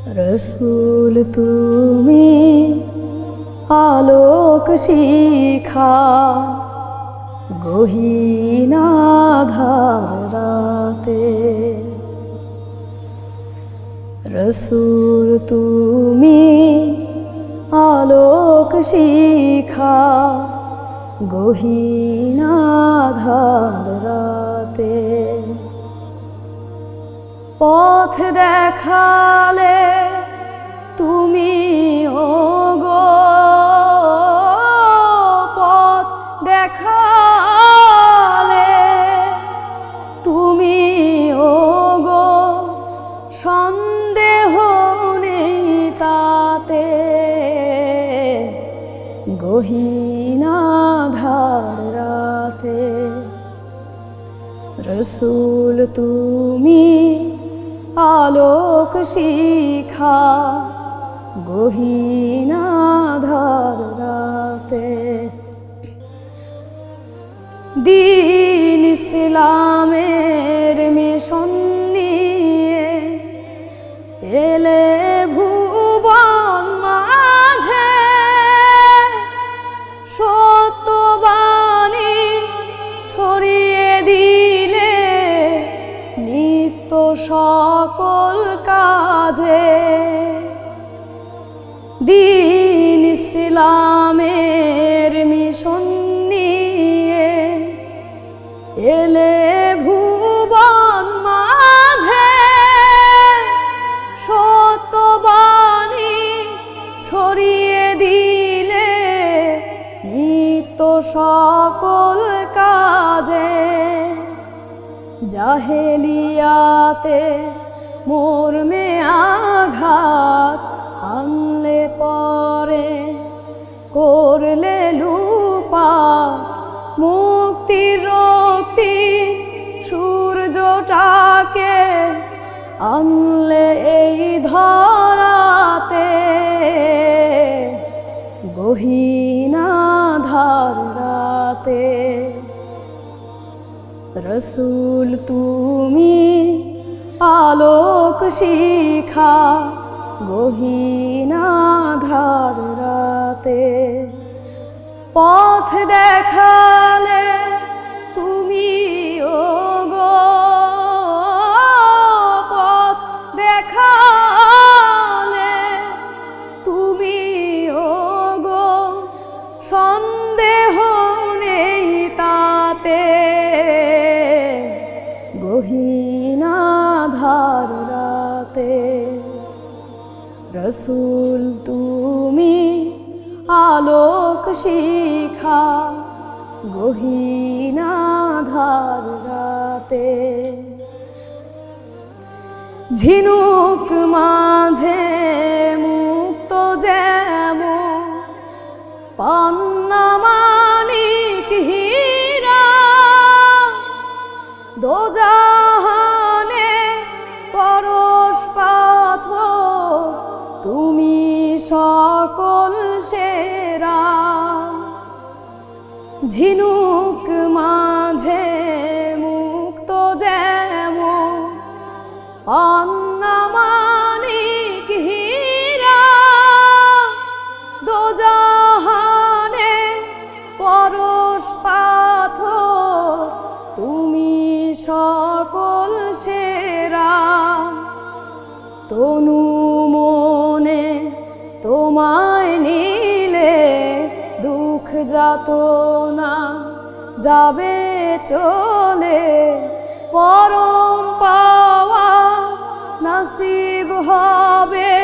রসুল তুমি আলোক শিখা গহীনা ধারাতে রসুল তুমি আলোক শিখা গহীনা ধারাতে পথ দেখালে তুমি ও গো পথ দেখালে তুমি ও গো সন্দেহ নেই তাতে গহীনা ধারাতে রসুল তুমি আলোক শিখা গহীনা ধারাতে দিন ইসলামের মিশন নিয়ে এলে ভুবন মাঝে সত্যবাণী ছড়িয়ে নিত্য সকল কাজে দিন ইসলামের মিশন নিয়ে এলে ভুবন মাঝে সত্যবাণী ছড়িয়ে দিলে নিত্য সকল কাজে জাহেলিয়াতে মর্মে আঘাত আনলে পরে করলে লুপা মুক্তির রক্তি সূর্যটাকে আনলে এই ধরাতে রসুল তুমি আলোক শিখা গহীনা ধারাতে পথ দেখালে তুমি ও গো পথ দেখালে তুমি ও গো সন্দেহ ধারাতে রসুল তুমি আলোক শিখা গহীনা ধারাতে ঝিনুক মাঝে মুক্ত যেমন পান্না ঝিনুক মাঝে মুক্ত যেমন পান্না মানিক হীরা দোজাহানে পরশ পাথর তুমি সকল সেরা। তনু দুঃখ যাত না, যাবে চলে। পরম পাওয়া নসিব হবে,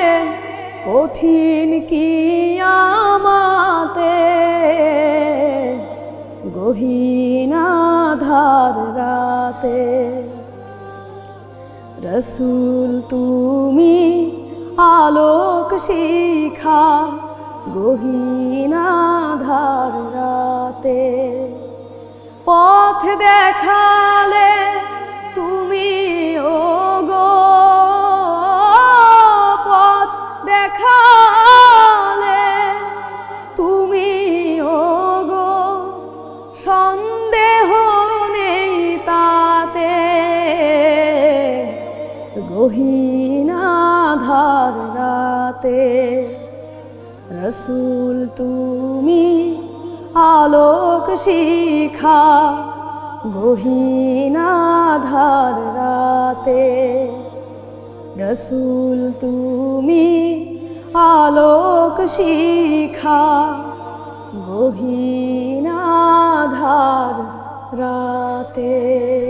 কঠিন কি আমাতে? গহীনা ধার রাতে। রসুল তুমি আলোক শিখা গহীনা ধার রাতে পথ দেখালে তুমি ও গো পথ দেখালে তুমি ও গো সন্দেহ নেই তাতে গহীনা ধার রাতে রসুল তুমি আলোক শিখা গহীনাধার রাতে। রসুল তুমি আলোক শিখা গহীনাধার রাতে।